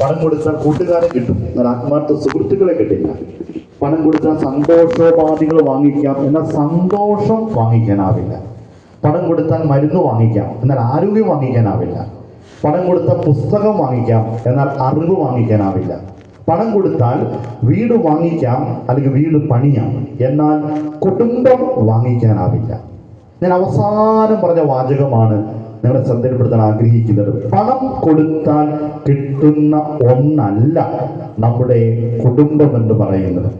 പണം കൊടുത്താൽ കൂട്ടുകാരെ കിട്ടും എന്നാൽ ആത്മാർത്ഥ സുഹൃത്തുക്കളെ കിട്ടില്ല. പണം കൊടുത്താൽ സന്തോഷോപാധികൾ വാങ്ങിക്കാം എന്നാൽ സന്തോഷം വാങ്ങിക്കാനാവില്ല. പണം കൊടുത്താൽ മരുന്ന് വാങ്ങിക്കാം എന്നാൽ ആരോഗ്യം വാങ്ങിക്കാനാവില്ല. പണം കൊടുത്താൽ പുസ്തകം വാങ്ങിക്കാം എന്നാൽ അറിവ് വാങ്ങിക്കാനാവില്ല. പണം കൊടുത്താൽ വീട് വാങ്ങിക്കാം അല്ലെങ്കിൽ വീട് പണിയാം എന്നാൽ കുടുംബം വാങ്ങിക്കാനാവില്ല. ഞാൻ അവസാനം പറഞ്ഞ വാചകമാണ് നിങ്ങളെ ശ്രദ്ധയിൽപ്പെടുത്താൻ ആഗ്രഹിക്കുന്നത് പണം കൊടുത്താൽ കിട്ടുന്ന ഒന്നല്ല നമ്മുടെ കുടുംബം എന്ന് പറയുന്നത്.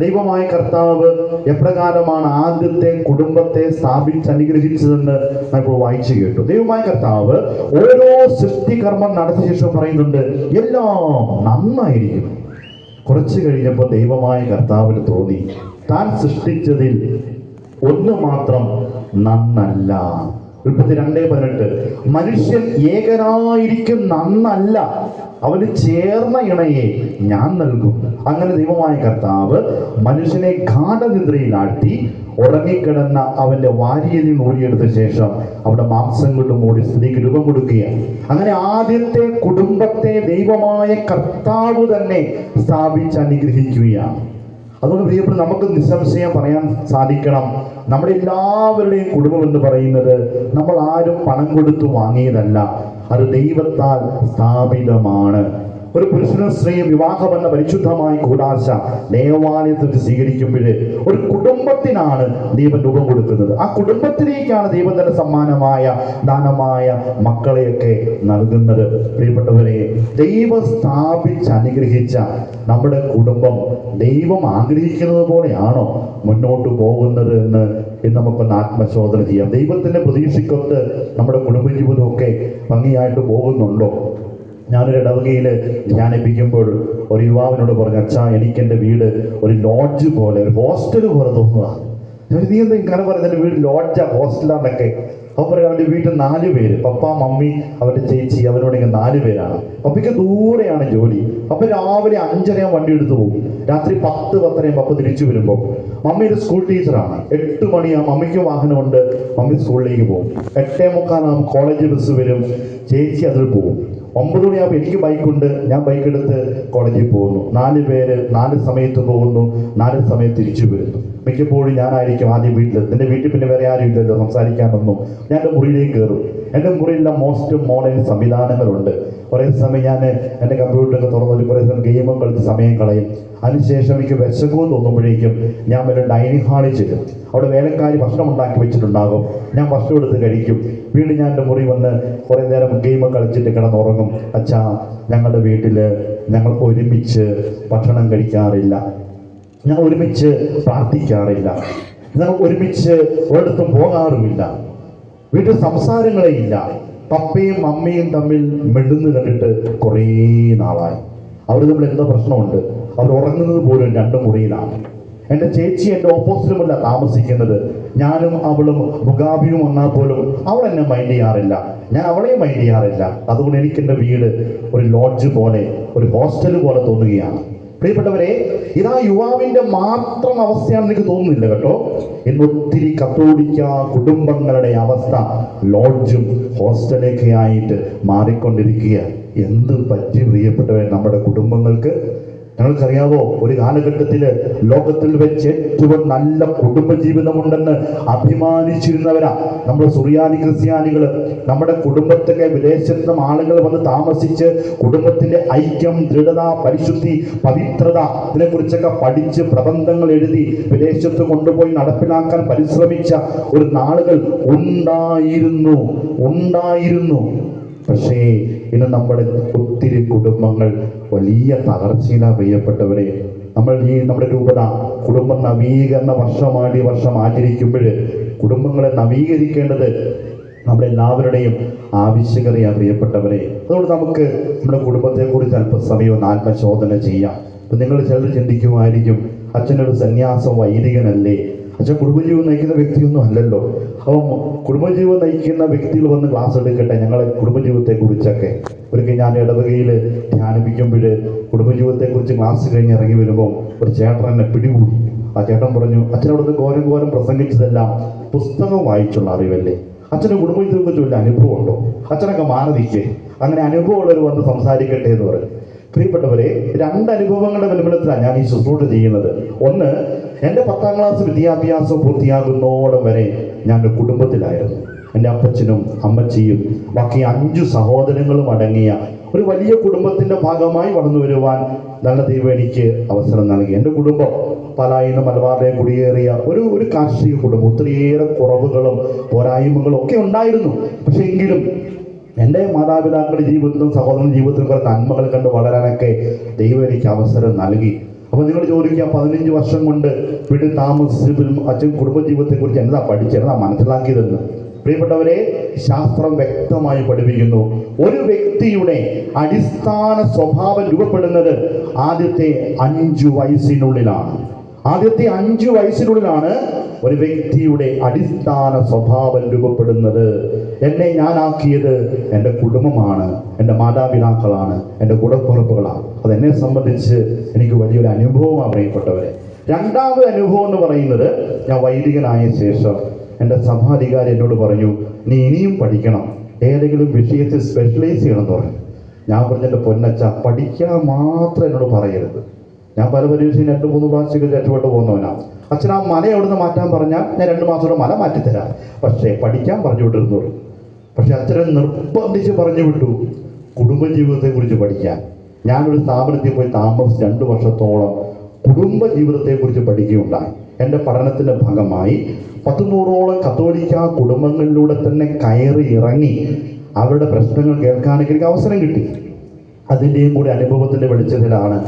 ദൈവമായ കർത്താവ് എപ്രകാരമാണ് ആദ്യത്തെ കുടുംബത്തെ സ്ഥാപിച്ച് അനുഗ്രഹിച്ചതെന്ന് നമ്മൾ വായിച്ചു കേട്ടു. ദൈവമായ കർത്താവ് ഓരോ സൃഷ്ടികർമ്മം നടത്തിയ ശേഷം പറയുന്നുണ്ട് എല്ലാം നന്നായിരിക്കും. കുറച്ച് കഴിഞ്ഞപ്പോൾ ദൈവമായ കർത്താവിന് തോന്നി താൻ സൃഷ്ടിച്ചതിൽ ഒന്ന് മാത്രം നന്നല്ല. ഉൽപ്പത്തി രണ്ടേ പതിനെട്ട്. മനുഷ്യൻ ഏകനായിരിക്കും നന്നല്ല. അവന് ചേർന്ന ഇണയെ ഞാൻ നൽകും. അങ്ങനെ ദൈവമായ കർത്താവ് മനുഷ്യനെ ഗാഠനിദ്രയിലാട്ടി ഉറങ്ങിക്കിടന്ന അവന്റെ വാരിയിൽ നിന്ന് ഊരിയെടുത്ത ശേഷം അവിടെ മാംസം കൊണ്ട് മൂടി സ്ത്രീക്ക് രൂപം കൊടുക്കുകയാണ്. അങ്ങനെ ആദ്യത്തെ കുടുംബത്തെ ദൈവമായ കർത്താവ് തന്നെ സ്ഥാപിച്ച് അനുഗ്രഹിക്കുകയാണ്. അതുകൊണ്ട് പ്രിയപ്പെട്ട നമുക്ക് നിസ്സംശയം പറയാൻ സാധിക്കണം. നമ്മുടെ എല്ലാവരുടെയും കുടുംബം എന്ന് പറയുന്നത് നമ്മൾ ആരും പണം കൊടുത്തു വാങ്ങിയതല്ല. അത് ദൈവത്താൽ സ്ഥാപിതമാണ്. ഒരു പുരുഷനും സ്ത്രീയും വിവാഹമെന്ന പരിശുദ്ധമായ കൂടാശ ദേവാലയത്തിൽ സ്വീകരിക്കുമ്പോൾ ഒരു കുടുംബത്തിനാണ് ദൈവം രൂപം കൊടുക്കുന്നത്. ആ കുടുംബത്തിലേക്കാണ് ദൈവം തന്നെ സമ്മാനമായ ദാനമായ മക്കളെയൊക്കെ നൽകുന്നത്. പ്രിയപ്പെട്ടവരെ ദൈവം സ്ഥാപിച്ച് അനുഗ്രഹിച്ച നമ്മുടെ കുടുംബം ദൈവം ആഗ്രഹിക്കുന്നത് പോലെയാണോ മുന്നോട്ട് പോകുന്നത് എന്ന് ഇന്ന് നമുക്കൊന്ന് ആത്മശോധന ചെയ്യാം. ദൈവത്തിന്റെ പ്രതീക്ഷയ്ക്കൊത്ത് നമ്മുടെ കുടുംബജീവിതമൊക്കെ ഭംഗിയായിട്ട് പോകുന്നുണ്ടോ? ഞാനൊരു ഇടവകയിൽ ധ്യാനിപ്പിക്കുമ്പോൾ ഒരു യുവാവിനോട് പറഞ്ഞു അച്ഛാ എനിക്ക് എന്റെ വീട് ഒരു ലോഡ്ജ് പോലെ ഒരു ഹോസ്റ്റൽ പോലെ തോന്നുക. നീ എന്താ ഇങ്ങനെ പറയുന്നത്? വീട് ലോഡ്ജാ ഹോസ്റ്റലാന്നൊക്കെ അപ്പോൾ പറയും അവന്റെ വീട്ടിൽ നാല് പേര് പപ്പ മമ്മി അവന്റെ ചേച്ചി അവനോട് ഇങ്ങനെ നാല് പേരാണ്. പപ്പയ്ക്ക് ദൂരെയാണ് ജോലി. അപ്പൊ രാവിലെ അഞ്ചരയാൻ വണ്ടി എടുത്തു പോകും. രാത്രി പത്ത് പത്തരയും പപ്പ തിരിച്ചു വരുമ്പോൾ. മമ്മി ഒരു സ്കൂൾ ടീച്ചറാണ് എട്ട് മണിയാ മമ്മിക്ക് വാഹനമുണ്ട്. മമ്മി സ്കൂളിലേക്ക് പോകും. എട്ടേ മുക്കാലാകും കോളേജ് ബസ് വരും. ചേച്ചി അതിൽ പോകും. ഒമ്പത് മണിയാകുമ്പോൾ എനിക്ക് ബൈക്കുണ്ട്. ഞാൻ ബൈക്ക് എടുത്ത് കോളേജിൽ പോകുന്നു. നാല് പേര് നാല് സമയത്ത് പോകുന്നു. നാല് സമയത്ത് തിരിച്ചു വരുന്നു. മിക്കപ്പോഴും ഞാനായിരിക്കും ആദ്യം വീട്ടിൽ. എന്റെ വീട്ടിൽ പിന്നെ വേറെ ആരും ഇല്ലല്ലോ സംസാരിക്കാനൊന്നും ഞാൻ എന്റെ മുറിയിലേക്ക് കയറും. എന്റെ മുറിയിലെ മോസ്റ്റ് മോഡേൺ സംവിധാനങ്ങളുണ്ട്. കുറേ സമയം ഞാൻ എന്റെ കമ്പ്യൂട്ടറൊക്കെ തുറന്നു കുറേ സമയം ഗെയിമും കളിച്ച് സമയം കളയും. അതിനുശേഷം എനിക്ക് വിശക്കുമെന്ന് തോന്നുമ്പോഴേക്കും ഞാൻ വല്ല ഡൈനിങ് ഹാളിൽ ചെല്ലും. അവിടെ വേലക്കാരി ഭക്ഷണം ഉണ്ടാക്കി വെച്ചിട്ടുണ്ടാകും. ഞാൻ ഭക്ഷണം എടുത്ത് കഴിക്കും. വീട് ഞാൻ എന്റെ മുറി വന്ന് കുറേ നേരം ഗെയിം കളിച്ചിട്ട് കിടന്നുറങ്ങും. അച്ഛാ ഞങ്ങളുടെ വീട്ടിൽ ഞങ്ങൾക്ക് ഒരുമിച്ച് ഭക്ഷണം കഴിക്കാറില്ല. ഞങ്ങൾ ഒരുമിച്ച് പ്രാർത്ഥിക്കാറില്ല. ഞങ്ങൾ ഒരുമിച്ച് ഒരിടത്തും പോകാറുമില്ല. വീട്ടിൽ സംസാരങ്ങളേ ഇല്ല പപ്പയും അമ്മയും തമ്മിൽ മെടുന്ന് കണ്ടിട്ട് കുറേ നാളായി. അവർ തമ്മിൽ എന്താ പ്രശ്നമുണ്ട്? അവർ ഉറങ്ങുന്നത് പോലും രണ്ട് മുറിയിലാണ്. എന്റെ ചേച്ചി എന്റെ ഓപ്പോസിറ്റുമല്ല താമസിക്കുന്നത്. ഞാനും അവളും മുഖാഭിയും വന്നാൽ പോലും അവൾ എന്നെ മൈൻഡ് ചെയ്യാറില്ല. ഞാൻ അവളെ മൈൻഡ് ചെയ്യാറില്ല. അതുകൊണ്ട് എനിക്ക് എന്റെ വീട് ഒരു ലോഡ്ജ് പോലെ ഒരു ഹോസ്റ്റൽ പോലെ തോന്നുകയാണ്. പ്രിയപ്പെട്ടവരെ ഇതാ യുവാവിന്റെ മാത്രം അവസ്ഥയാണെന്ന് എനിക്ക് തോന്നുന്നില്ല കേട്ടോ. ഇന്ന് ഒത്തിരി കത്തോലിക്ക കുടുംബങ്ങളുടെ അവസ്ഥ ലോഡ്ജും ഹോസ്റ്റലൊക്കെ ആയിട്ട് മാറിക്കൊണ്ടിരിക്കുക എന്ത് പറ്റി പ്രിയപ്പെട്ടവരെ നമ്മുടെ കുടുംബങ്ങൾക്ക്? ഞങ്ങൾക്കറിയാവോ ഒരു കാലഘട്ടത്തിൽ ലോകത്തിൽ വെച്ച് ഏറ്റവും നല്ല കുടുംബ കുടുംബജീവിതമുണ്ടെന്ന് അഭിമാനിച്ചിരുന്നവരാ നമ്മൾ സുറിയാനി ക്രിസ്ത്യാനികൾ നമ്മുടെ കുടുംബത്തിലെ വിദേശത്ത് നിന്നും ആളുകൾ വന്ന് താമസിച്ച് കുടുംബത്തിന്റെ ഐക്യം ദൃഢത പരിശുദ്ധി പവിത്രത ഇതിനെക്കുറിച്ചൊക്കെ പഠിച്ച് പ്രബന്ധങ്ങൾ എഴുതി വിദേശത്ത് കൊണ്ടുപോയി നടപ്പിലാക്കാൻ പരിശ്രമിച്ച ഒരു നാളുകൾ ഉണ്ടായിരുന്നു ഉണ്ടായിരുന്നു. പക്ഷേ ഇന്ന് നമ്മുടെ ഒത്തിരി കുടുംബങ്ങൾ വലിയ തകർച്ചയിലാണ് പ്രിയപ്പെട്ടവരെ നമ്മൾ ഈ നമ്മുടെ രൂപത കുടുംബ നവീകരണ വർഷമാണ് ഈ വർഷം ആചരിക്കുമ്പോൾ കുടുംബങ്ങളെ നവീകരിക്കേണ്ടത് നമ്മുടെ എല്ലാവരുടെയും ആവശ്യകതയാണ് പ്രിയപ്പെട്ടവരെ അതുകൊണ്ട് നമുക്ക് നമ്മുടെ കുടുംബത്തെക്കുറിച്ച് അല്പസമയം ഒന്ന് ആത്മശോധന ചെയ്യാം. നിങ്ങൾ ചിലർ ചിന്തിക്കുമായിരിക്കും അച്ഛനൊരു സന്യാസ വൈദികനല്ലേ? അച്ഛൻ കുടുംബജീവൻ നയിക്കുന്ന വ്യക്തിയൊന്നും അല്ലല്ലോ. അപ്പം കുടുംബജീവൻ നയിക്കുന്ന വ്യക്തികൾ വന്ന് ക്ലാസ് എടുക്കട്ടെ? ഞങ്ങളെ കുടുംബജീവിതത്തെ കുറിച്ചൊക്കെ ഒരിക്കൽ ഞാൻ ഇടവകയിൽ ധ്യാനിപ്പിക്കുമ്പോൾ കുടുംബജീവിതത്തെക്കുറിച്ച് ക്ലാസ് കഴിഞ്ഞ് ഇറങ്ങി വരുമ്പോൾ ഒരു ചേട്ടൻ എന്നെ പിടികൂടി. ആ ചേട്ടൻ പറഞ്ഞു അച്ഛനവിടുന്ന് ഘോരം ഘോരം പ്രസംഗിച്ചതെല്ലാം പുസ്തകം വായിച്ചുള്ള അറിവല്ലേ? അച്ഛന് കുടുംബജീവിതത്തെ കുറിച്ച് അനുഭവം ഉണ്ടോ? അച്ഛനൊക്കെ മാറി അങ്ങനെ അനുഭവമുള്ളവർ വന്ന് സംസാരിക്കട്ടെ എന്ന് പറയും പ്രിയപ്പെട്ടവരെ രണ്ട് അനുഭവങ്ങളുടെ വെല്ലുവിളത്തിലാണ് ഞാൻ ഈ ശുശ്രൂഷ ചെയ്യുന്നത്. ഒന്ന് എന്റെ പത്താം ക്ലാസ് വിദ്യാഭ്യാസം പൂർത്തിയാകുന്നോളം വരെ ഞാൻ കുടുംബത്തിലായിരുന്നു. എന്റെ അപ്പച്ചനും അമ്മച്ചിയും ബാക്കി അഞ്ചു സഹോദരങ്ങളും അടങ്ങിയ ഒരു വലിയ കുടുംബത്തിന്റെ ഭാഗമായി വളർന്നു വരുവാൻ നല്ല ദൈവം എനിക്ക് അവസരം നൽകി. എന്റെ കുടുംബം പലായിന്ന് മലബാറിലെ കുടിയേറിയ ഒരു ഒരു കാർഷിക കുടുംബം. ഒത്തിരിയേറെ കുറവുകളും പോരായ്മകളും ഒക്കെ ഉണ്ടായിരുന്നു. പക്ഷെ എങ്കിലും എന്റെ മാതാപിതാക്കളുടെ ജീവിതത്തിലും സഹോദരൻ ജീവിതത്തിലും കുറെ നന്മകൾ കണ്ട് വളരാനൊക്കെ ദൈവം എനിക്ക് അവസരം നൽകി. അപ്പൊ നിങ്ങൾ ചോദിക്കുക പതിനഞ്ച് വർഷം കൊണ്ട് വീട്ടിൽ താമസിച്ചതിലും അച്ഛൻ കുടുംബജീവിതത്തെക്കുറിച്ച് എന്താ പഠിച്ചത് മനസ്സിലാക്കിയതെന്ന്. പ്രിയപ്പെട്ടവരെ ശാസ്ത്രം വ്യക്തമായി പഠിപ്പിക്കുന്നു. ഒരു വ്യക്തിയുടെ അടിസ്ഥാന സ്വഭാവം രൂപപ്പെടുന്നത് ആദ്യത്തെ അഞ്ചു വയസ്സിനുള്ളിലാണ്. ആദ്യത്തെ അഞ്ചു വയസ്സിനുള്ളിലാണ് ഒരു വ്യക്തിയുടെ അടിസ്ഥാന സ്വഭാവം രൂപപ്പെടുന്നത്. എന്നെ ഞാനാക്കിയത് എന്റെ കുടുംബമാണ് എന്റെ മാതാപിതാക്കളാണ് എന്റെ കൂടപ്പുറപ്പുകളാണ്. അതെന്നെ സംബന്ധിച്ച് എനിക്ക് വലിയൊരു അനുഭവമാണ് പ്രിയപ്പെട്ടവരെ രണ്ടാമത് അനുഭവം എന്ന് പറയുന്നത് ഞാൻ വൈദികനായ ശേഷം എന്റെ സഭാധികാരി എന്നോട് പറഞ്ഞു നീ ഇനിയും പഠിക്കണം. ഏതെങ്കിലും വിഷയത്തിൽ സ്പെഷ്യലൈസ് ചെയ്യണം എന്ന് പറഞ്ഞു. ഞാൻ പറഞ്ഞ എന്റെ പൊന്നച്ച പഠിക്കാൻ മാത്രം എന്നോട് പറയരുത്. ഞാൻ പല പരീക്ഷയും രണ്ട് മൂന്ന് പ്രാവശ്യം രക്ഷപ്പെട്ടു പോകുന്നവനാണ് അച്ഛൻ ആ മല എവിടുന്ന് മാറ്റാൻ പറഞ്ഞാൽ ഞാൻ രണ്ട് മാസം കൊണ്ട് മല മാറ്റിത്തരാം. പക്ഷേ പഠിക്കാൻ പറഞ്ഞു വിട്ടിരുന്നുള്ളൂ പക്ഷെ അച്ഛനെ നിർബന്ധിച്ച് പറഞ്ഞു വിട്ടു കുടുംബജീവിതത്തെക്കുറിച്ച് പഠിക്കാൻ. ഞാനൊരു സ്ഥാപനത്തിൽ പോയി താമസിച്ച് രണ്ട് വർഷത്തോളം കുടുംബ ജീവിതത്തെക്കുറിച്ച് പഠിക്കുകയുണ്ടായി. എന്റെ പഠനത്തിന്റെ ഭാഗമായി പത്തുനൂറോളം കത്തോലിക്ക കുടുംബങ്ങളിലൂടെ തന്നെ കയറി ഇറങ്ങി അവരുടെ പ്രശ്നങ്ങൾ കേൾക്കാനൊക്കെ എനിക്ക് അവസരം കിട്ടി. അതിന്റെയും കൂടി അനുഭവത്തിന്റെ വെളിച്ചത്തിലാണ്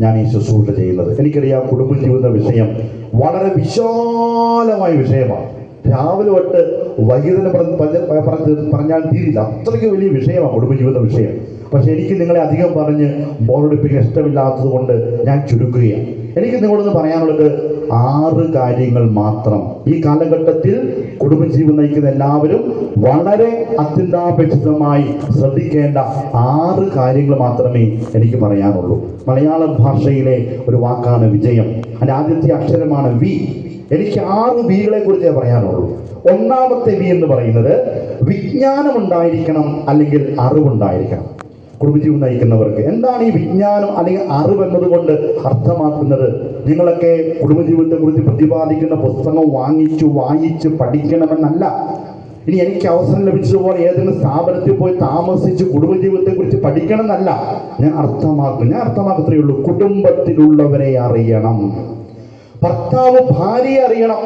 ഞാൻ ഈ ശുശ്രൂഷ ചെയ്യുന്നത്. എനിക്കറിയാം കുടുംബജീവിത വിഷയം വളരെ വിശാലമായ വിഷയമാണ്. രാവിലെ തൊട്ട് വൈകുന്നേരം പറഞ്ഞ് പറഞ്ഞ് പറഞ്ഞ് പറഞ്ഞാൽ തീരില്ല. അത്രയ്ക്ക് വലിയ വിഷയമാണ് കുടുംബ കുടുംബജീവിത വിഷയം. പക്ഷെ എനിക്ക് നിങ്ങളെ അധികം പറഞ്ഞ് ബോറടിപ്പിക്കാൻ ഇഷ്ടമില്ലാത്തത് കൊണ്ട് ഞാൻ ചുരുക്കുകയാണ്. എനിക്ക് നിങ്ങളോടൊന്ന് പറയാനുള്ളത് ആറ് കാര്യങ്ങൾ മാത്രം ഈ കാലഘട്ടത്തിൽ കുടുംബജീവൻ നയിക്കുന്ന എല്ലാവരും വളരെ അത്യന്താപേക്ഷിതമായി ശ്രദ്ധിക്കേണ്ട ആറ് കാര്യങ്ങൾ മാത്രമേ എനിക്ക് പറയാനുള്ളൂ. മലയാള ഭാഷയിലെ ഒരു വാക്കാണ് വിജയം. അതിന്റെ ആദ്യത്തെ അക്ഷരമാണ് വി. എനിക്ക് ആറ് വികളെ കുറിച്ചേ പറയാനുള്ളൂ. ഒന്നാമത്തെ വി എന്ന് പറയുന്നത് വിജ്ഞാനം ഉണ്ടായിരിക്കണം അല്ലെങ്കിൽ അറിവുണ്ടായിരിക്കണം. കുടുംബജീവിതം നയിക്കുന്നവർക്ക് എന്താണ് ഈ വിജ്ഞാനം അല്ലെങ്കിൽ അറിവ് എന്നതുകൊണ്ട് അർത്ഥമാക്കുന്നത്? നിങ്ങളൊക്കെ കുടുംബജീവിതത്തെ കുറിച്ച് പ്രതിപാദിക്കുന്ന പുസ്തകം വാങ്ങിച്ചു വായിച്ച് പഠിക്കണമെന്നല്ല. ഇനി എനിക്ക് അവസരം ലഭിച്ചതുപോലെ ഏതെങ്കിലും സ്ഥാപനത്തിൽ പോയി താമസിച്ച് കുടുംബജീവിതത്തെ കുറിച്ച് പഠിക്കണം എന്നല്ല ഞാൻ അർത്ഥമാക്കും ഞാൻ അർത്ഥമാക്കത്രേ ഉള്ളൂ. കുടുംബത്തിലുള്ളവരെ അറിയണം. ഭർത്താവ് ഭാര്യയെ അറിയണം.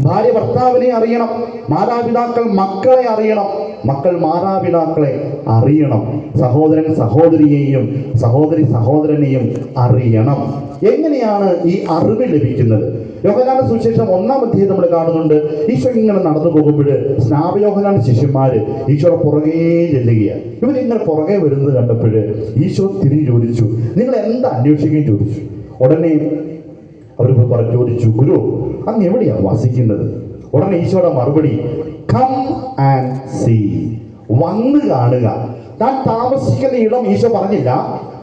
ഭാര്യ ഭർത്താവിനെ അറിയണം. മാതാപിതാക്കൾ മക്കളെ അറിയണം. മക്കൾ മാതാപിതാക്കളെ അറിയണം. സഹോദരൻ സഹോദരിയെയും സഹോദരി സഹോദരനെയും അറിയണം. എങ്ങനെയാണ് ഈ അറിവ് ലഭിക്കുന്നത്? യോഹനാന സുവിശേഷം ഒന്നാം അധ്യായം നമ്മൾ കാണുന്നുണ്ട്. ഈശോ ഇങ്ങനെ നടന്നു പോകുമ്പോൾ സ്നാപയോഹനാന ശിഷ്യന്മാര് ഈശോയുടെ പുറകേ ചെല്ലുകയാണ്. ഇവരിങ്ങനെ പുറകെ വരുന്നത് കണ്ടപ്പോൾ ഈശോ തിരിഞ്ഞു ചോദിച്ചു നിങ്ങൾ എന്താ അന്വേഷിക്കുകയും ചോദിച്ചു? ഉടനെ അവർ പറഞ്ഞു ചോദിച്ചു ഗുരു അങ്ങ് എവിടെയാണ് വസിക്കുന്നത്? ഉടനെ ഈശോയുടെ മറുപടി കം ആൻഡ് സീ വന്ന് കാണുക. താൻ താമസിക്കുന്ന ഇടം ഈശോ പറഞ്ഞില്ല.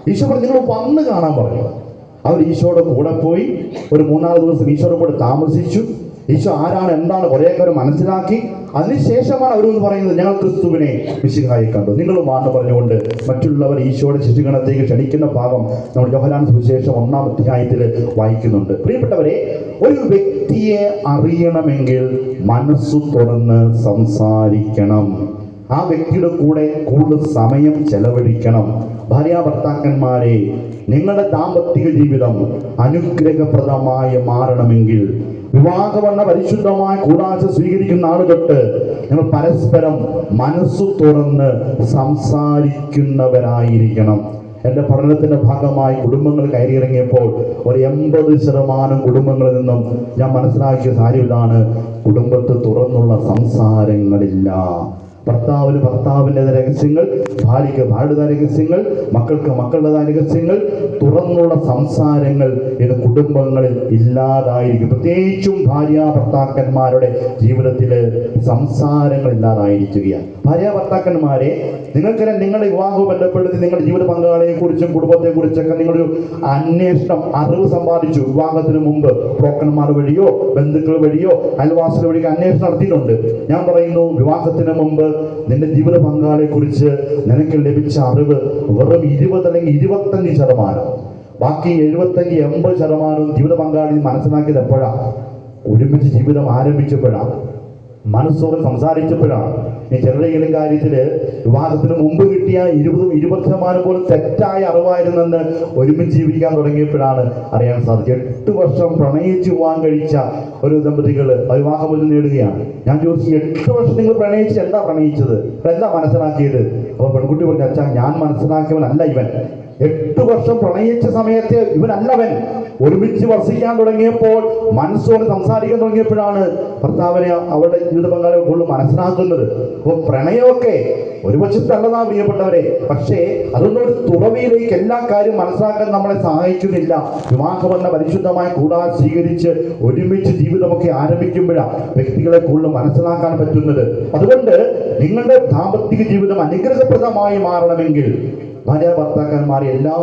ഈശോ പറഞ്ഞു നിങ്ങൾ വന്ന് കാണാൻ പറഞ്ഞു. അവർ ഈശോയുടെ കൂടെ പോയി ഒരു മൂന്നാൽ ദിവസം ഈശോയുടെ കൂടെ താമസിച്ചു. ഈശോ ആരാണ് എന്താണ് കുറേയൊക്കെ അവർ മനസ്സിലാക്കി അതിനുശേഷമാണ് അവരെന്ന് പറയുന്നത് ഞങ്ങൾ ക്രിസ്തുവിനെ വിശുഖായി കണ്ടു. നിങ്ങൾ വാർത്ത പറഞ്ഞുകൊണ്ട് മറ്റുള്ളവർ ഈശോയുടെ ശിശുഗണത്തേക്ക് ക്ഷണിക്കുന്ന ഭാഗം നമ്മൾ ജോഹലാൻ സുവിശേഷം ഒന്നാം അധ്യായത്തിൽ വായിക്കുന്നുണ്ട്. പ്രിയപ്പെട്ടവരെ ഒരു വ്യക്തിയെ അറിയണമെങ്കിൽ മനസ്സു തുറന്ന് സംസാരിക്കണം. ആ വ്യക്തിയുടെ കൂടെ കൂടുതൽ സമയം ചെലവഴിക്കണം. ഭാര്യ ഭർത്താക്കന്മാരെ നിങ്ങളുടെ ദാമ്പത്യ ജീവിതം അനുഗ്രഹപ്രദമായി മാറണമെങ്കിൽ വിവാഹമെന്ന പരിശുദ്ധമായ കൂടാശ സ്വീകരിക്കുന്ന ആൾ തൊട്ട് നിങ്ങൾ പരസ്പരം മനസ്സ് തുറന്ന് സംസാരിക്കുന്നവരായിരിക്കണം. എന്റെ പഠനത്തിന്റെ ഭാഗമായി കുടുംബങ്ങൾ കയറിയിറങ്ങിയപ്പോൾ ഒരു എൺപത് ശതമാനം കുടുംബങ്ങളിൽ നിന്നും ഞാൻ മനസ്സിലാക്കിയ കാര്യം ഇതാണ് കുടുംബത്ത് തുറന്നുള്ള സംസാരങ്ങളില്ല. ഭർത്താവിന് ഭർത്താവിന്റെതായ രഹസ്യങ്ങൾ ഭാര്യയ്ക്ക് ഭാര്യയുടെ രഹസ്യങ്ങൾ മക്കൾക്ക് മക്കളുടേതായ രഹസ്യങ്ങൾ തുറന്നുള്ള സംസാരങ്ങൾ ഇന്ന് കുടുംബങ്ങളിൽ ഇല്ലാതായിരിക്കും. പ്രത്യേകിച്ചും ഭാര്യ ഭർത്താക്കന്മാരുടെ ജീവിതത്തിൽ സംസാരങ്ങൾ ഇല്ലാതായിരിക്കുകയാണ്. ഭാര്യ ഭർത്താക്കന്മാരെ നിങ്ങൾക്കെ നിങ്ങളുടെ വിവാഹവും ബന്ധപ്പെടുത്തി നിങ്ങളുടെ ജീവിത പങ്കാളിയെക്കുറിച്ചും കുടുംബത്തെക്കുറിച്ചൊക്കെ കുടുംബത്തെ കുറിച്ചൊക്കെ നിങ്ങളൊരു അന്വേഷണം അറിവ് സമ്പാദിച്ചു. വിവാഹത്തിന് മുമ്പ് ബ്രോക്കന്മാർ വഴിയോ ബന്ധുക്കൾ വഴിയോ അയൽവാസികൾ വഴിയോ അന്വേഷണം നടത്തിയിട്ടുണ്ട്. ഞാൻ പറയുന്നു വിവാഹത്തിന് മുമ്പ് നിന്റെ ജീവിത പങ്കാളിയെ കുറിച്ച് നിനക്ക് ലഭിച്ച അറിവ് വെറും ഇരുപത് അല്ലെങ്കിൽ ഇരുപത്തഞ്ച് ശതമാനം. ബാക്കി എഴുപത്തഞ്ച് എൺപത് ശതമാനവും ജീവിത പങ്കാളി മനസ്സിലാക്കിയത് എപ്പോഴാണ് ഒരുമിച്ച് ജീവിതം ആരംഭിച്ചപ്പോഴാണ് മനസ്സോട് സംസാരിച്ചപ്പോഴാണ്. ഈ ചെറുതെങ്കിലും കാര്യത്തിൽ വിവാഹത്തിന് മുമ്പ് കിട്ടിയ ഇരുപതും ഇരുപത് ശതമാനം പോലും തെറ്റായ അറിവായിരുന്നെന്ന് ഒരുമിച്ച് ജീവിക്കാൻ തുടങ്ങിയപ്പോഴാണ് അറിയാൻ സാധിച്ചത്. എട്ട് വർഷം പ്രണയിച്ച് പോകാൻ കഴിച്ച ഒരു ദമ്പതികൾ വിവാഹമൊരു നേടുകയാണ്. ഞാൻ ചോദിച്ചു എട്ട് വർഷം നിങ്ങൾ പ്രണയിച്ച് എന്താ പ്രണയിച്ചത്? എന്താ മനസ്സിലാക്കിയത്? അപ്പോൾ പെൺകുട്ടി പറഞ്ഞു അച്ഛാ ഞാൻ മനസ്സിലാക്കിയവനല്ല ഇവൻ. എട്ട് വർഷം പ്രണയിച്ച സമയത്ത് ഇവനല്ലവൻ ഒരുമിച്ച് വർഷിക്കാൻ തുടങ്ങിയപ്പോൾ മനസ്സോട് സംസാരിക്കാൻ തുടങ്ങിയപ്പോഴാണ് ഭർത്താവിനെ അവരുടെ ജീവിത പങ്കാളിയെ കൂടുതൽ മനസ്സിലാക്കുന്നത്. അപ്പോൾ പ്രണയമൊക്കെ ഒരു വശത്തല്ലതാ പ്രിയപ്പെട്ടവരെ. പക്ഷേ അതൊന്നും ഒരു തുറവിയിലേക്ക് എല്ലാ കാര്യം മനസ്സിലാക്കാൻ നമ്മളെ സഹായിക്കുന്നില്ല. വിവാഹമെന്ന പരിശുദ്ധമായ കൂടാതെ സ്വീകരിച്ച് ഒരുമിച്ച് ജീവിതമൊക്കെ ആരംഭിക്കുമ്പോഴാണ് വ്യക്തികളെ കൂടുതൽ മനസ്സിലാക്കാൻ പറ്റുന്നത്. അതുകൊണ്ട് നിങ്ങളുടെ ദാമ്പത്തിക ജീവിതം അനുഗ്രഹപ്രദമായി മാറണമെങ്കിൽ ഭാര്യ ഭർത്താക്കന്മാർ എല്ലാ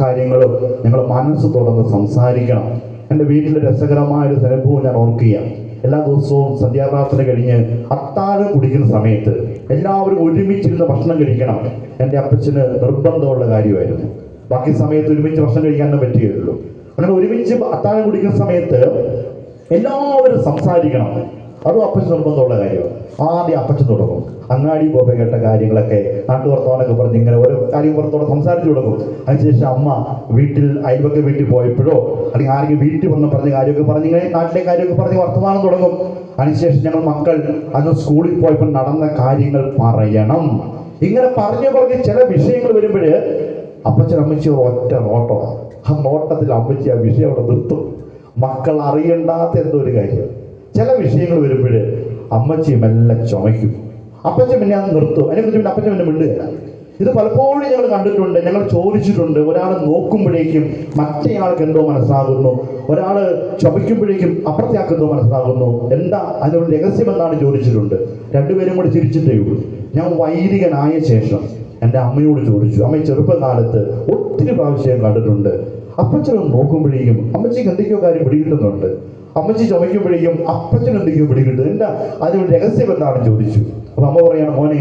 കാര്യങ്ങളും നിങ്ങൾ മനസ്സ് തുറന്ന് സംസാരിക്കണം. എന്റെ വീട്ടിൽ രസകരമായ ഒരു അനുഭവം ഞാൻ ഓർക്കുകയാണ് എല്ലാ ദിവസവും സന്ധ്യാപ്രാർത്ഥന കഴിഞ്ഞ് അത്താഴം കുടിക്കുന്ന സമയത്ത് എല്ലാവരും ഒരുമിച്ചിരുന്ന് ഭക്ഷണം കഴിക്കണം. എന്റെ അപ്പച്ചന് നിർബന്ധമുള്ള കാര്യമായിരുന്നു. ബാക്കി സമയത്ത് ഒരുമിച്ച് ഭക്ഷണം കഴിക്കാനേ പറ്റുകയുള്ളൂ. അങ്ങനെ ഒരുമിച്ച് അത്താഴം കുടിക്കുന്ന സമയത്ത് എല്ലാവരും സംസാരിക്കണം. അതും അപ്പച്ചൻ നിർബന്ധമുള്ള കാര്യമാണ്. ആദ്യം അപ്പച്ചൻ തുടങ്ങും. അങ്ങാടി പോയി കേട്ട കാര്യങ്ങളൊക്കെ നാട്ടു വർത്തമാനൊക്കെ പറഞ്ഞ് ഇങ്ങനെ ഓരോ കാര്യം പുറത്തോടെ സംസാരിച്ചു തുടങ്ങും. അതിനുശേഷം അമ്മ വീട്ടിൽ അയൽവക്ക വീട്ടിൽ പോയപ്പോഴോ അല്ലെങ്കിൽ ആരെങ്കിലും വീട്ടിൽ വന്ന് പറഞ്ഞ കാര്യമൊക്കെ പറഞ്ഞ് ഇങ്ങനെ നാട്ടിലെ കാര്യമൊക്കെ പറഞ്ഞ് വർത്തമാനം തുടങ്ങും. അതിനുശേഷം ഞങ്ങൾ മക്കൾ അന്ന് സ്കൂളിൽ പോയപ്പോൾ നടന്ന കാര്യങ്ങൾ പറയണം. ഇങ്ങനെ പറഞ്ഞു പറഞ്ഞ് ചില വിഷയങ്ങൾ വരുമ്പോൾ അപ്പച്ചൻ അമ്മച്ചി ഒറ്റ നോട്ടമാണ്. ആ നോട്ടത്തിൽ അമ്മച്ചി ആ വിഷയം അവിടെ നിർത്തും. മക്കൾ അറിയണ്ടാത്ത എന്തോ ഒരു കാര്യം. ചില വിഷയങ്ങൾ വരുമ്പോൾ അമ്മച്ചി മെല്ലെ ചുമയ്ക്കും. അപ്പച്ചൻ പിന്നെ അത് നിർത്തും. അതിനെക്കുറിച്ച് പിന്നെ അപ്പച്ചൻ പിന്നെ മിണ്ടുകയില്ല ഇത് പലപ്പോഴും ഞങ്ങൾ കണ്ടിട്ടുണ്ട്. ഞങ്ങൾ ചോദിച്ചിട്ടുണ്ട്. ഒരാൾ നോക്കുമ്പോഴേക്കും മറ്റേയാൾക്ക് എന്തോ മനസ്സിലാകുന്നു ഒരാൾ ചുമയ്ക്കുമ്പോഴേക്കും അപ്പുറത്തേക്ക് എന്തോ മനസ്സിലാകുന്നു എന്താ അതിനുള്ള രഹസ്യം എന്നാണ് ചോദിച്ചിട്ടുണ്ട്. രണ്ടുപേരും കൂടി ചിരിച്ചിട്ടേ ഉള്ളൂ. ഞാൻ വൈദികനായ ശേഷം എന്റെ അമ്മയോട് ചോദിച്ചു. അമ്മ ചെറുപ്പകാലത്ത് ഒത്തിരി പ്രാവശ്യം കണ്ടിട്ടുണ്ട്. അപ്പച്ചനും നോക്കുമ്പോഴേക്കും അമ്മച്ചിക്ക് എന്തൊക്കെയോ കാര്യം പിടികിട്ടുന്നുണ്ട്. അമ്മച്ചി ചുമയ്ക്കുമ്പോഴേക്കും അപ്പച്ചൻ എന്തെങ്കിലും പിടിക്കുന്നുണ്ട് എന്താ? അതിനൊരു രഹസ്യം എന്താണ് ചോദിച്ചു. അപ്പൊ അമ്മ പറയാണ് മോനെ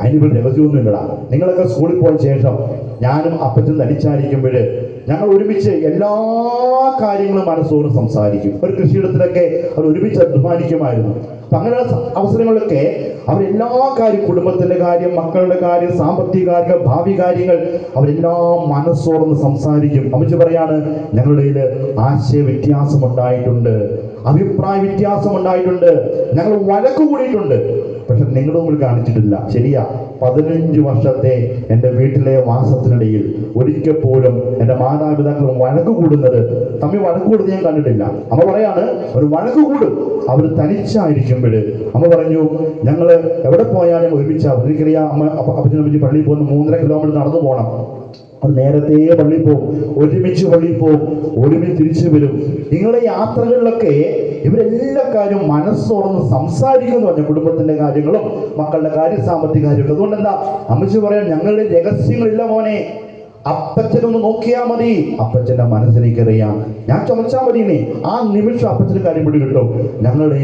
അതിനിപ്പോൾ രഹസ്യമൊന്നും ഇല്ലടാ നിങ്ങളൊക്കെ സ്കൂളിൽ പോയ ശേഷം ഞാനും അപ്പച്ചൻ തനിച്ചായിരിക്കുമ്പോൾ ഞങ്ങൾ ഒരുമിച്ച് എല്ലാ കാര്യങ്ങളും മനസ്സോട് സംസാരിക്കും. ഒരു കൃഷിയിടത്തിലൊക്കെ അവർ ഒരുമിച്ച് അധ്വാനിക്കുമായിരുന്നു. അപ്പൊ അങ്ങനെയുള്ള അവസരങ്ങളിലൊക്കെ അവരെല്ലാ കാര്യം കുടുംബത്തിന്റെ കാര്യം മക്കളുടെ കാര്യം സാമ്പത്തിക കാര്യങ്ങൾ ഭാവി കാര്യങ്ങൾ അവരെല്ലാം മനസ്സോർന്ന് സംസാരിക്കും. അമിച്ച് പറയാണ് ഞങ്ങളുടെ ആശയ വ്യത്യാസം ഉണ്ടായിട്ടുണ്ട് അഭിപ്രായ വ്യത്യാസം ഉണ്ടായിട്ടുണ്ട് ഞങ്ങൾ വഴക്ക് കൂടിയിട്ടുണ്ട് പക്ഷെ മുമ്പിൽ കാണിച്ചിട്ടില്ല. ശരിയാ പതിനഞ്ച് വർഷത്തെ എന്റെ വീട്ടിലെ വാസത്തിനിടയിൽ ഒരിക്കൽ പോലും എന്റെ മാതാപിതാക്കൾ വഴക്ക് കൂടുന്നത്. തമ്മിൽ വഴക്ക് കൂടുന്നത് ഞാൻ കണ്ടിട്ടില്ല. അമ്മ പറയാണ് ഒരു വഴക്ക് കൂടും. അവർ തനിച്ചായിരിക്കുമ്പോൾ. അമ്മ പറഞ്ഞു ഞങ്ങൾ എവിടെ പോയാലും ഒരുമിച്ചാവും എനിക്കറിയാം അമ്മ അപ്പ- അപ്പച്ചനും അമ്മച്ചി പള്ളിയിൽ പോകുന്ന മൂന്നര കിലോമീറ്റർ നടന്നു പോകണം അവർ നേരത്തെ പള്ളിയിൽ പോകും ഒരുമിച്ച് പള്ളിയിൽ പോകും ഒരുമിച്ച് തിരിച്ചു വരും. നിങ്ങളുടെ യാത്രകളിലൊക്കെ ഇവരെല്ലാ കാര്യവും മനസ്സോടൊന്ന് സംസാരിക്കുന്നു പറഞ്ഞു കുടുംബത്തിന്റെ കാര്യങ്ങളും മക്കളുടെ കാര്യം സാമ്പത്തിക കാര്യങ്ങളും. അതുകൊണ്ട് എന്താ അമ്മച്ചി പറയാൻ ഞങ്ങളുടെ രഹസ്യങ്ങളില്ല മോനെ. അപ്പച്ചനൊന്ന് നോക്കിയാ മതി. അപ്പച്ചന്റെ മനസ്സിലേക്കറിയാം ഞാൻ ചുമച്ചാൽ മതിനെ ആ നിമിഷം അപ്പച്ചന് കാര്യം പിടി കിട്ടും. ഞങ്ങളുടെ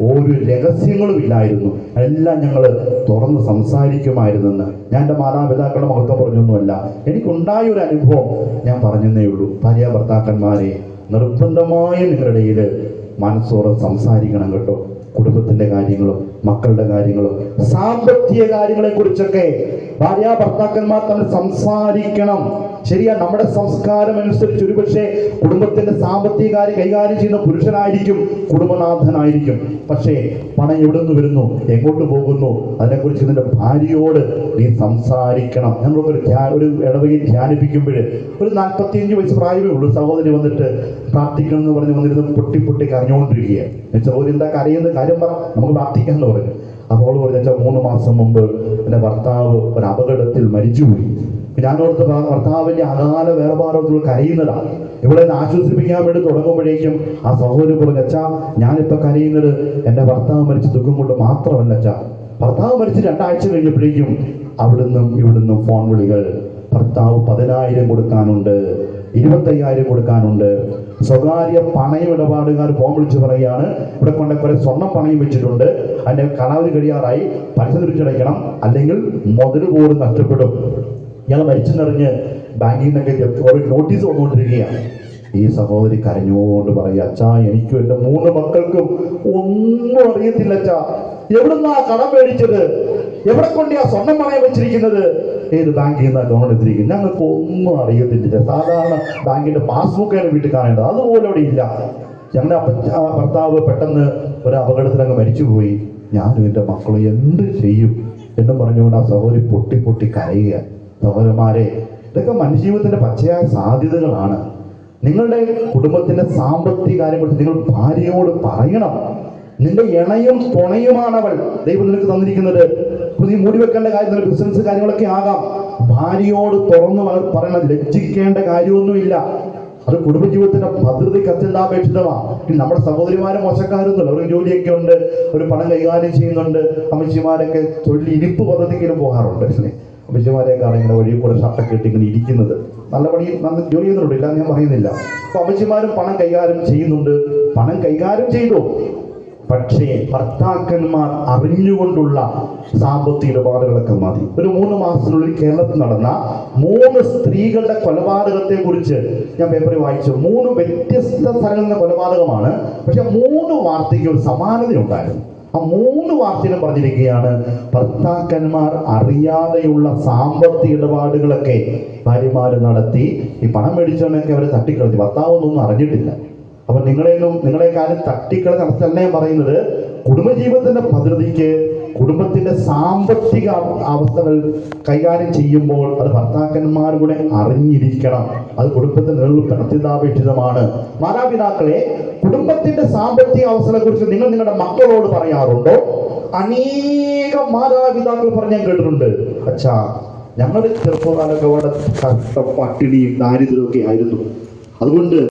ഒരു രഹസ്യങ്ങളും ഇല്ലായിരുന്നു. എല്ലാം ഞങ്ങൾ തുറന്ന് സംസാരിക്കുമായിരുന്നെന്ന്. ഞാൻ എന്റെ മാതാപിതാക്കളുടെ മഹത്വം പറഞ്ഞൊന്നുമല്ല. എനിക്കുണ്ടായ ഒരു അനുഭവം ഞാൻ പറഞ്ഞതേ ഉള്ളൂ. ഭാര്യ ഭർത്താക്കന്മാരെ നിർബന്ധമായും നിങ്ങളുടെ ഇടയിൽ മനസ്സോടെ സംസാരിക്കണം കേട്ടോ. കുടുംബത്തിന്റെ കാര്യങ്ങളും മക്കളുടെ കാര്യങ്ങളും സാമ്പത്തിക കാര്യങ്ങളെ കുറിച്ചൊക്കെ ഭാര്യ ഭർത്താക്കന്മാർ തമ്മിൽ സംസാരിക്കണം. ശരിയാ നമ്മുടെ സംസ്കാരം അനുസരിച്ച് ഒരുപക്ഷെ കുടുംബത്തിന്റെ സാമ്പത്തിക കാര്യം കൈകാര്യം ചെയ്യുന്ന പുരുഷനായിരിക്കും കുടുംബനാഥനായിരിക്കും. പക്ഷേ പണം എവിടെ നിന്ന് വരുന്നു? എങ്ങോട്ട് പോകുന്നു? അതിനെക്കുറിച്ച് നിന്റെ ഭാര്യയോട് നീ സംസാരിക്കണം. നമ്മളൊരു ധ്യാ- ഒരു ഇടവകയിൽ ധ്യാനിപ്പിക്കുമ്പോൾ ഒരു നാൽപ്പത്തിയഞ്ച് വയസ്സ് പ്രായമേ ഉള്ളൂ. സഹോദരി വന്നിട്ട് പ്രാർത്ഥിക്കണം എന്ന് പറഞ്ഞ് വന്നിരുന്ന് പൊട്ടി പൊട്ടി കരഞ്ഞുകൊണ്ടിരിക്കുകയാണ് സഹോദരി എന്താ കരയുന്ന കാര്യം പറ. നമുക്ക് പ്രാർത്ഥിക്കാം എന്ന് പറഞ്ഞു. അപ്പോൾ പറഞ്ഞാൽ പറഞ്ഞു മൂന്ന് മാസം മുമ്പ് എന്റെ ഭർത്താവ് ഒരു അപകടത്തിൽ മരിച്ചുപോയി. ഞാനോർത്ത് ഭ- ഭർത്താവിന്റെ അകാല വേർപാടത്തിൽ കരയുന്നതാണ് ഇവിടെ നിന്ന് ആശ്വസിപ്പിക്കാൻ വേണ്ടി തുടങ്ങുമ്പോഴേക്കും ആ സഹോദരി പറഞ്ഞു അച്ഛാ ഞാനിപ്പോ കരയുന്നത് എന്റെ ഭർത്താവ് മരിച്ച ദുഃഖം കൊണ്ട് മാത്രമല്ല അച്ഛാ. ഭർത്താവ് മരിച്ച് രണ്ടാഴ്ച കഴിഞ്ഞപ്പോഴേക്കും അവിടുന്നും ഇവിടുന്നും ഫോൺ വിളികൾ. ഭർത്താവ് പതിനായിരം കൊടുക്കാനുണ്ട് ഇരുപത്തയ്യായിരം കൊടുക്കാനുണ്ട്. സ്വകാര്യ പണയം ഇടപാടുകാർ ഫോൺ വിളിച്ച് പറയുകയാണ്. ഇവിടെ കൊണ്ട കുറെ സ്വർണം പണയം വെച്ചിട്ടുണ്ട്. അതിന്റെ കണാവിന് കഴിയാറായി. പൈസ തിരിച്ചടയ്ക്കണം. അല്ലെങ്കിൽ മുതൽ പോലും നഷ്ടപ്പെടും. ഇയാൾ മരിച്ചെന്നറിഞ്ഞ് ബാങ്കിൽ നിന്നൊക്കെ ഒരു നോട്ടീസ് വന്നുകൊണ്ടിരിക്കുകയാണ്. ഈ സഹോദരി കരഞ്ഞുകൊണ്ട് പറയുക അച്ഛാ എനിക്കും എന്റെ മൂന്ന് മക്കൾക്കും ഒന്നും അറിയത്തില്ല അച്ഛാ. എവിടുന്നാ കടം മേടിച്ചത്? എവിടെ കൊണ്ടാ സ്വർണം പണയം വെച്ചിരിക്കുന്നത്? ഏത് ബാങ്കിൽ നിന്ന് ലോൺ എടുത്തിരിക്കുന്നത്? ഞങ്ങൾക്ക് ഒന്നും അറിയത്തില്ല സാധാരണ ബാങ്കിന്റെ പാസ്ബുക്കാണ് വീട്ടിൽ കാണേണ്ടത്. അതുപോലെ അവിടെ ഇല്ല. ഞങ്ങളുടെ ഭർത്താവ് പെട്ടെന്ന് ഒരു അപകടത്തിൽ അങ്ങ് മരിച്ചുപോയി. ഞാനും എന്റെ മക്കളും എന്ത് ചെയ്യും? എന്നും പറഞ്ഞുകൊണ്ട് ആ സഹോദരി പൊട്ടി പൊട്ടി കരയുക സഹോദരന്മാരെ ഇതൊക്കെ മനുഷ്യജീവിതത്തിന്റെ പച്ചയായ സാധ്യതകളാണ്. നിങ്ങളുടെ കുടുംബത്തിന്റെ സാമ്പത്തിക കാര്യങ്ങളെക്കുറിച്ച് നിങ്ങൾ ഭാര്യയോട് പറയണം. നിന്റെ ഇണയും തുണയുമാണ് അവൾ ദൈവം നിനക്ക് തന്നിരിക്കുന്നത്. നീ മൂടി വെക്കേണ്ട കാര്യം ബിസിനസ് കാര്യങ്ങളൊക്കെ ആകാം. ഭാര്യയോട് തുറന്നു പറ- പറയണം ലജ്ജിക്കേണ്ട കാര്യമൊന്നുമില്ല. അത് കുടുംബജീവിതത്തിന്റെ ഭദ്രതയ്ക്ക് അത്യന്താപേക്ഷിതമാണ് നമ്മുടെ സഹോദരിമാരും മോശക്കാരൊന്നുമില്ല. അവർക്ക് ജോലിയൊക്കെ ഉണ്ട് ഒരു പണം കൈകാര്യം ചെയ്യുന്നുണ്ട് അമ്മച്ചിമാരൊക്കെ തൊഴിൽ ഇരിപ്പ് പദ്ധതിക്കിലും പോകാറുണ്ട്. അല്ലേ ഇങ്ങനെ വഴി കൂടെ ഷർട്ടൊക്കെ ഇട്ട് ഇങ്ങനെ ഇരിക്കുന്നത്. നല്ല പണി നല്ല ജോലി ചെയ്യുന്നുണ്ട് ഇല്ല ഞാൻ പറയുന്നില്ല. അപ്പൊ അമ്മച്ചിമാരും പണം കൈകാര്യം ചെയ്യുന്നുണ്ട്. പണം കൈകാര്യം ചെയ്തു. പക്ഷേ ഭർത്താക്കന്മാർ അറിഞ്ഞുകൊണ്ടുള്ള സാമ്പത്തിക ഇടപാടുകളൊക്കെ മതി. ഒരു മൂന്ന് മാസത്തിനുള്ളിൽ കേരളത്തിൽ നടന്ന മൂന്ന് സ്ത്രീകളുടെ കൊലപാതകത്തെ കുറിച്ച് ഞാൻ പേപ്പറിൽ വായിച്ചു. മൂന്ന് വ്യത്യസ്ത സ്ഥലങ്ങളിലെ കൊലപാതകമാണ്. പക്ഷെ മൂന്ന് വാർത്തയ്ക്ക് ഒരു സമാനതയുണ്ടായിരുന്നു. ആ മൂന്ന് വാക്യം പറഞ്ഞിരിക്കുകയാണ് ഭർത്താക്കന്മാർ അറിയാതെയുള്ള സാമ്പത്തിക ഇടപാടുകളൊക്കെ ഭാര്യമാര് നടത്തി ഈ പണം മേടിച്ചവനൊക്കെ അവരെ തട്ടിക്കളഞ്ഞു. ഭർത്താവൊന്നും അറിഞ്ഞിട്ടില്ല. അപ്പൊ നിങ്ങളെയൊന്നും നിങ്ങളെക്കാളും തട്ടിക്കളഞ്ഞ അവസ്ഥ തന്നെ പറയുന്നത്. കുടുംബജീവിതത്തിന്റെ ഭദ്രതയ്ക്ക് കുടുംബത്തിന്റെ സാമ്പത്തിക അവസ്ഥകൾ കൈകാര്യം ചെയ്യുമ്പോൾ അത് ഭർത്താക്കന്മാർ കൂടെ അറിഞ്ഞിരിക്കണം. അത് കുടുംബത്തിന്റെ നിലനിൽപ്പിന് അത്യന്താപേക്ഷിതമാണ്. മാതാപിതാക്കളെ കുടുംബത്തിന്റെ സാമ്പത്തിക അവസ്ഥകളെ കുറിച്ച് നിങ്ങൾ നിങ്ങളുടെ മക്കളോട് പറയാറുണ്ടോ? അനേകം മാതാപിതാക്കൾ പറഞ്ഞാൽ കേട്ടിട്ടുണ്ട്. അച്ഛാ ഞങ്ങളുടെ ചെറുപ്പകാലൊക്കെ അവിടെ പട്ടിണിയും ദാരിദ്ര്യമൊക്കെ ആയിരുന്നു. അതുകൊണ്ട്